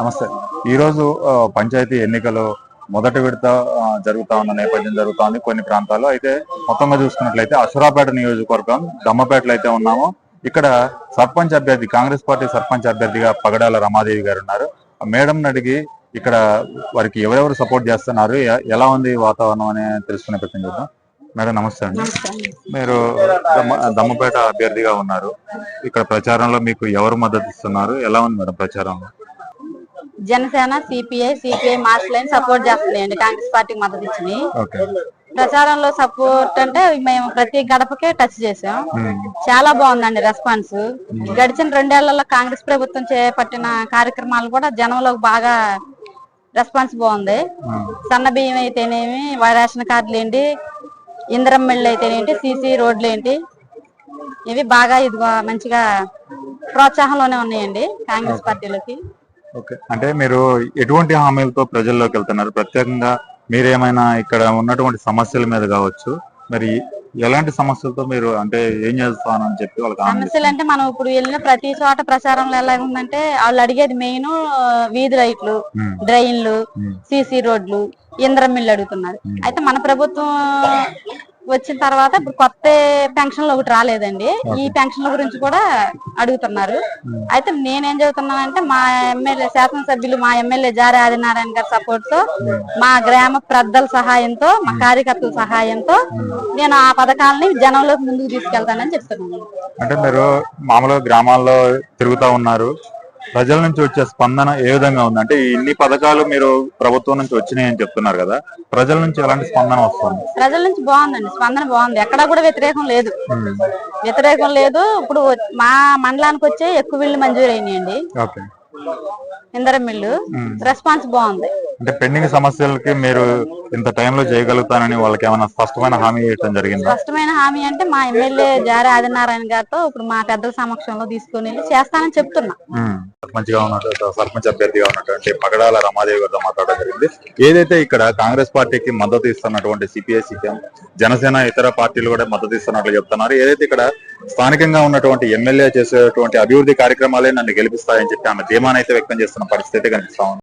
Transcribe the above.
నమస్తే. ఈరోజు పంచాయతీ ఎన్నికలు మొదటి విడత జరుగుతా ఉన్న నేపథ్యం జరుగుతోంది కొన్ని ప్రాంతాల్లో. అయితే మొత్తంగా చూసుకున్నట్లయితే అసురాపేట నియోజకవర్గం దమ్మపేటలో అయితే ఉన్నాము. ఇక్కడ సర్పంచ్ అభ్యర్థి కాంగ్రెస్ పార్టీ సర్పంచ్ అభ్యర్థిగా పగడాల రమాదేవి గారు ఉన్నారు. మేడం అడిగి ఇక్కడ వారికి ఎవరెవరు సపోర్ట్ చేస్తున్నారు ఎలా ఉంది వాతావరణం అని తెలుసుకునే ప్రయత్నం చేద్దాం. మేడం నమస్తే అండి. మీరు దమ్మ దమ్మపేట అభ్యర్థిగా ఉన్నారు. ఇక్కడ ప్రచారంలో మీకు ఎవరు మద్దతు ఇస్తున్నారు? ఎలా ఉంది మేడం ప్రచారంలో? Janasena CPI CPI mass line support చేస్తున్నాయండి Congress పార్టీకి మద్దతు ఓకే. ప్రచారంలో సపోర్ట్ అంటే మేము ప్రతి గడపకే టచ్ చేసాం చాలా బాగుందండి రెస్పాన్స్. గడిచిన రెండేళ్ళలో కాంగ్రెస్ ప్రభుత్వం చేపట్టిన కార్యక్రమాలు కూడా జనంలోకి బాగా రెస్పాన్స్ బాగుంది. సన్న బియ్యం అయితేనేమి రేషన్ కార్డులు ఏంటి ఇందిరం మిళ్ళు అయితేనేంటి సీసీ రోడ్లు ఏంటి ఇవి బాగా ఇదిగో మంచిగా ప్రోత్సాహంలోనే ఉన్నాయండి కాంగ్రెస్ పార్టీలోకి. ఓకే. అంటే మీరు ఎటువంటి హామీలతో ప్రజల్లోకి వెళ్తున్నారు? ప్రత్యేకంగా మీరేమైనా ఇక్కడ ఉన్నటువంటి సమస్యల మీద కావచ్చు. మరి ఎలాంటి సమస్యలతో మీరు అంటే ఏం చేస్తానని చెప్పి వాళ్ళకి సమస్యలు అంటే మనం ఇప్పుడు వెళ్ళిన ప్రతి చోట ప్రచారంలో ఎలా ఉందంటే వాళ్ళు అడిగేది మెయిన్ వీధి లైట్లు ఉమ్, డ్రైన్లు సీసీ రోడ్లు ఇంద్రం మిల్లు అడుగుతున్నారు. అయితే మన ప్రభుత్వం వచ్చిన తర్వాత ఇప్పుడు కొత్త పెన్షన్లు ఒకటి రాలేదండి. ఈ పెన్షన్ల గురించి కూడా అడుగుతున్నారు. అయితే నేనేం చెబుతున్నానంటే మా ఎమ్మెల్యే శాసనసభ్యులు మా ఎమ్మెల్యే జారి ఆదినారాయణ గారి సపోర్ట్తో మా గ్రామ పెద్దల సహాయంతో మా కార్యకర్తల సహాయంతో నేను ఆ పథకాలని జనంలోకి ముందుకు తీసుకెళ్తానని చెప్తున్నాను. అంటే మీరు మామూలుగా గ్రామాల్లో తిరుగుతా ఉన్నారు. ప్రజల నుంచి వచ్చే స్పందన ఏ విధంగా ఉంది? అంటే ఇన్ని పథకాలు మీరు ప్రభుత్వం నుంచి వచ్చినాయని చెప్తున్నారు కదా ప్రజల నుంచి ఎలాంటి స్పందన వస్తుంది? ప్రజల నుంచి బాగుందండి స్పందన బాగుంది. ఎక్కడా కూడా వ్యతిరేకం లేదు. వ్యతిరేకం లేదు. ఇప్పుడు మా మండలానికి వచ్చే ఎక్కువ ఇళ్ళు మంజూరు అయినాయండి ఓకే. ఇందరం మిల్లు. రెస్పాన్స్ బాగుంది. అంటే పెండింగ్ సమస్యలకి మీరు ఇంత టైంలో చేయగలుగుతానని వాళ్ళకి ఏమైనా స్పష్టమైన హామీ ఇవ్వడం జరిగిందా? స్పష్టమైన హామీ అంటే మా ఎమ్మెల్యే జారి ఆదినారాయణ గారితో ఇప్పుడు మా పెద్దల సమక్షంలో తీసుకొని వెళ్ళి చేస్తానని చెప్తున్నా. ఉమ్. మంచిగా ఉన్నట్టు సర్పంచ్ అభ్యర్థిగా ఉన్నటువంటి పగడాల రమాదేవి గారితో మాట్లాడడం జరిగింది. ఏదైతే ఇక్కడ కాంగ్రెస్ పార్టీకి మద్దతు ఇస్తున్నటువంటి సిపిఐ సిపిఎం జనసేన ఇతర పార్టీలు కూడా మద్దతు ఇస్తున్నట్లు చెప్తున్నారు. ఏదైతే ఇక్కడ స్థానికంగా ఉన్నటువంటి ఎమ్మెల్యే చేసేటువంటి అభివృద్ధి కార్యక్రమాలే నన్ను గెలిపిస్తాయని చెప్పి ఆమె ధీమానైతే వ్యక్తం చేస్తున్న పరిస్థితి అయితే కనిపిస్తా ఉంది.